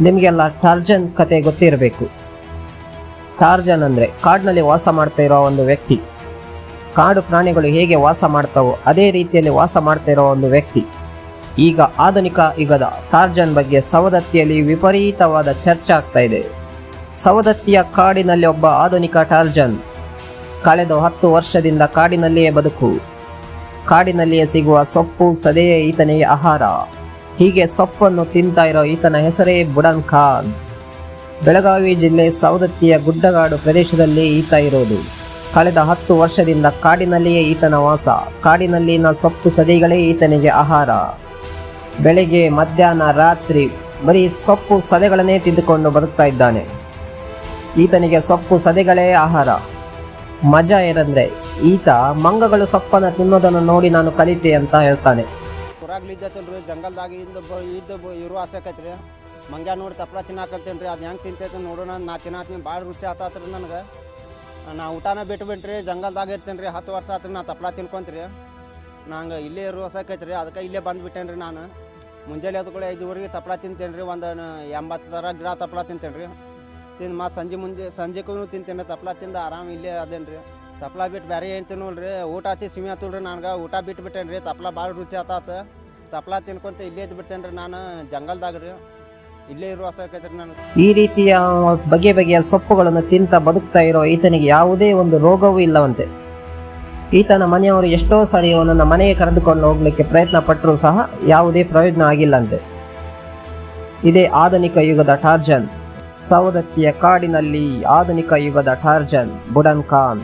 ನಿಮಗೆಲ್ಲ ಟಾರ್ಜನ್ ಕತೆ ಗೊತ್ತಿರಬೇಕು. ಟಾರ್ಜನ್ ಅಂದರೆ ಕಾಡಿನಲ್ಲಿ ವಾಸ ಮಾಡ್ತಾ ಇರೋ ಒಂದು ವ್ಯಕ್ತಿ. ಕಾಡು ಪ್ರಾಣಿಗಳು ಹೇಗೆ ವಾಸ ಮಾಡ್ತಾವೋ ಅದೇ ರೀತಿಯಲ್ಲಿ ವಾಸ ಮಾಡ್ತಾ ಇರೋ ಒಂದು ವ್ಯಕ್ತಿ. ಈಗ ಆಧುನಿಕ ಯುಗದ ಟಾರ್ಜನ್ ಬಗ್ಗೆ ಸವದತ್ತಿಯಲ್ಲಿ ವಿಪರೀತವಾದ ಚರ್ಚೆ ಆಗ್ತಾ ಇದೆ. ಸವದತ್ತಿಯ ಕಾಡಿನಲ್ಲಿ ಒಬ್ಬ ಆಧುನಿಕ ಟಾರ್ಜನ್. ಕಳೆದ ಹತ್ತು ವರ್ಷದಿಂದ ಕಾಡಿನಲ್ಲಿಯೇ ಬದುಕು. ಕಾಡಿನಲ್ಲಿಯೇ ಸಿಗುವ ಸೊಪ್ಪು, ಸದೆಯೇ ಈತನಿಗೆ ಆಹಾರ. ಹೀಗೆ ಸೊಪ್ಪನ್ನು ತಿಂತಾ ಇರೋ ಈತನ ಹೆಸರೇ ಬುಡನ್ ಖಾನ್. ಬೆಳಗಾವಿ ಜಿಲ್ಲೆ ಸವದತ್ತಿಯ ಗುಡ್ಡಗಾಡು ಪ್ರದೇಶದಲ್ಲಿ ಈತ ಇರೋದು. ಕಳೆದ ಹತ್ತು ವರ್ಷದಿಂದ ಕಾಡಿನಲ್ಲಿಯೇ ಈತನ ವಾಸ. ಕಾಡಿನಲ್ಲಿನ ಸೊಪ್ಪು ಸದೆಗಳೇ ಈತನಿಗೆ ಆಹಾರ. ಬೆಳಿಗ್ಗೆ, ಮಧ್ಯಾಹ್ನ, ರಾತ್ರಿ ಬರೀ ಸೊಪ್ಪು ಸದೆಗಳನ್ನೇ ತಿಂದುಕೊಂಡು ಬದುಕ್ತಾ ಇದ್ದಾನೆ. ಈತನಿಗೆ ಸೊಪ್ಪು ಸದೆಗಳೇ ಆಹಾರ. ಮಜಾ ಏನಂದ್ರೆ, ಈತ ಮಂಗಗಳು ಸೊಪ್ಪನ್ನು ತಿನ್ನೋದನ್ನು ನೋಡಿ ನಾನು ಕಲಿತೆ ಅಂತ ಹೇಳ್ತಾನೆ. ಊರಾಗ್ಲಿದ್ದೈತಲ್ರಿ ಜಂಗಲ್ದಾಗ ಇಂದ ಬ, ಇದ್ದು ಬ, ಇರು ಆಸೆ ರೀ ಮಂಗ್ಯ ನೋಡಿ ತಪ್ಪಲ ತಿನ್ನಾಕತ್ತೇನ್ರಿ. ಅದು ಹೆಂಗೆ ತಿಂತೈತೆ ನೋಡೋಣ. ನಾ ತಿನ್ನಾತೀನಿ, ಭಾಳ ರುಚಿ ಆತಾತ್ರಿ ನನಗೆ. ನಾ ಊಟನ ಬಿಟ್ಟು ಬಿಟ್ರಿ ಜಂಗಲ್ದಾಗ ಇರ್ತೇನೆ ರೀ ಹತ್ತು ವರ್ಷ ಆತ್ರಿ ನಾ ತಪ್ಪಲ ತಿನ್ಕೊಂತೀರಿ. ನಂಗೆ ಇಲ್ಲೇ ಇರು ಆಸೆ ರೀ ಅದಕ್ಕೆ ಇಲ್ಲೇ ಬಂದುಬಿಟ್ಟೇನೆ ರೀ ನಾನು. ಮುಂಜಾನೆ ಎದ್ಕೊಳ್ಳಿ ಐದುವರೆಗೆ ತಪ್ಪಲ ತಿಂತೇನೆ ರೀ ಒಂದು ಎಂಬತ್ತು ಥರ ಗಿಡ ತಪ್ಪಲ ತಿಂತೇನೆ ರೀ ತಿಂದು ಮತ್ತು ಸಂಜೆ ಮುಂಜೆ, ಸಂಜೆಗೂ ತಿಂತೇನೆ. ತಪ್ಪಲ ತಿಂದು ಆರಾಮ ಇಲ್ಲೇ ಅದೇನು ರೀ ತಪ್ಪಲ ಬಿಟ್ಟು ಬೇರೆ ಏನು ತಿನ್ನೋಲ್ರಿ. ಊಟ ಆತಿ ಸಿಮಿ ಆತಲ್ರಿ ನನಗೆ. ಊಟ ಬಿಟ್ಟು ಬಿಟ್ಟೇನೆ ರೀ ತಪ್ಪಲ ಭಾಳ ರುಚಿ ಆತಾತ. ತಪ್ಪಲ ತಿನ್ಕೊಂತ ಇಲ್ಲೇ ಇದ್ ಬಿಡ್ತೇನೆ ರೀ ನಾನು ಜಂಗಲ್ದಾಗ ರೀ. ಇಲ್ಲೇ ಇರುವ ಈ ರೀತಿಯ ಬಗೆ ಬಗೆಯ ಸೊಪ್ಪುಗಳನ್ನು ತಿಂತ ಬದುಕ್ತಾ ಇರೋ ಈತನಿಗೆ ಯಾವುದೇ ಒಂದು ರೋಗವೂ ಇಲ್ಲವಂತೆ. ಈತನ ಮನೆಯವರು ಎಷ್ಟೋ ಸಾರಿ ಅವನನ್ನು ಮನೆಗೆ ಕರೆದುಕೊಂಡು ಹೋಗ್ಲಿಕ್ಕೆ ಪ್ರಯತ್ನ ಪಟ್ಟರೂ ಸಹ ಯಾವುದೇ ಪ್ರಯೋಜನ ಆಗಿಲ್ಲಂತೆ. ಇದೇ ಆಧುನಿಕ ಯುಗದ ಟಾರ್ಜನ್. ಸವದತ್ತಿಯ ಕಾಡಿನಲ್ಲಿ ಆಧುನಿಕ ಯುಗದ ಟಾರ್ಜನ್, ಬುಡನ್ ಖಾನ್.